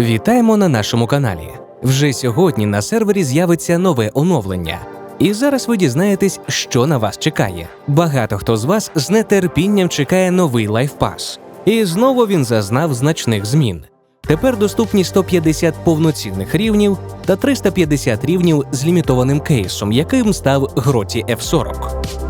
Вітаємо на нашому каналі. Вже сьогодні на сервері з'явиться нове оновлення. І зараз ви дізнаєтесь, що на вас чекає. Багато хто з вас з нетерпінням чекає новий лайфпас. І знову він зазнав значних змін. Тепер доступні 150 повноцінних рівнів та 350 рівнів з лімітованим кейсом, яким став Гроті F40.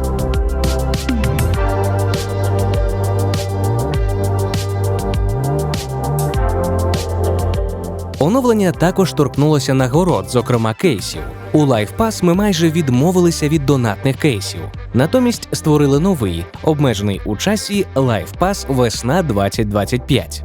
Оновлення також торкнулося нагород, зокрема кейсів. У LifePass ми майже відмовилися від донатних кейсів. Натомість створили новий, обмежений у часі LifePass весна 2025.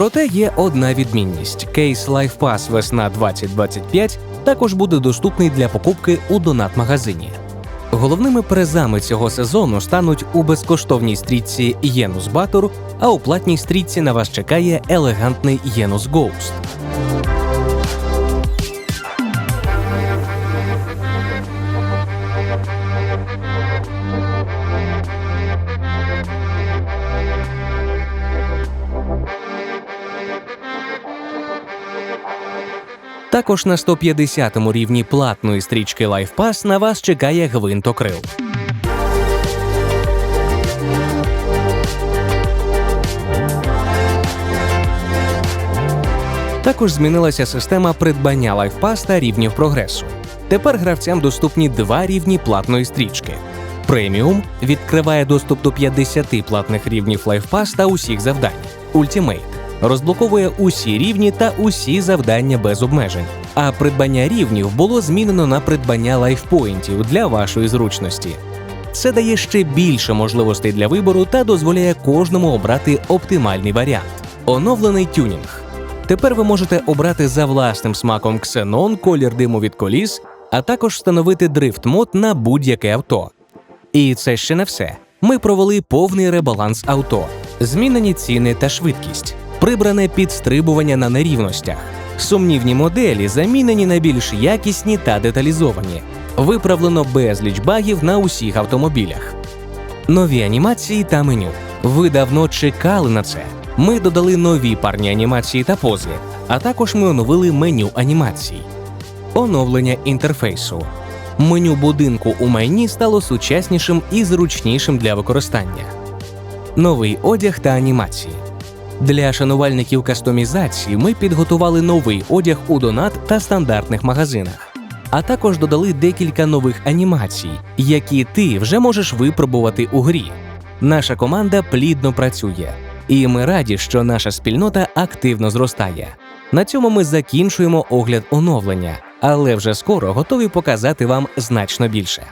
Проте є одна відмінність: кейс LifePass весна 2025 також буде доступний для покупки у донат-магазині. Головними призами цього сезону стануть у безкоштовній стрічці Єнус Батор, а у платній стрічці на вас чекає елегантний Єнус Ghost. Також на 150-му рівні платної стрічки LifePass на вас чекає гвинтокрил. Також змінилася система придбання LifePass та рівнів прогресу. Тепер гравцям доступні два рівні платної стрічки. Преміум відкриває доступ до 50 платних рівнів LifePass та усіх завдань. Ultimate розблоковує усі рівні та усі завдання без обмежень. А придбання рівнів було змінено на придбання лайфпоінтів для вашої зручності. Це дає ще більше можливостей для вибору та дозволяє кожному обрати оптимальний варіант. Оновлений тюнінг. Тепер ви можете обрати за власним смаком ксенон, колір диму від коліс, а також встановити дрифт мод на будь-яке авто. І це ще не все. Ми провели повний ребаланс авто, змінені ціни та швидкість, прибране підстрибування на нерівностях. Сумнівні моделі замінені на більш якісні та деталізовані. Виправлено безліч багів на усіх автомобілях. Нові анімації та меню. Ви давно чекали на це. Ми додали нові парні анімації та пози, а також ми оновили меню анімацій. Оновлення інтерфейсу. Меню будинку у майні стало сучаснішим і зручнішим для використання. Новий одяг та анімації. Для шанувальників кастомізації ми підготували новий одяг у донат та стандартних магазинах, а також додали декілька нових анімацій, які ти вже можеш випробувати у грі. Наша команда плідно працює, і ми раді, що наша спільнота активно зростає. На цьому ми закінчуємо огляд оновлення, але вже скоро готові показати вам значно більше.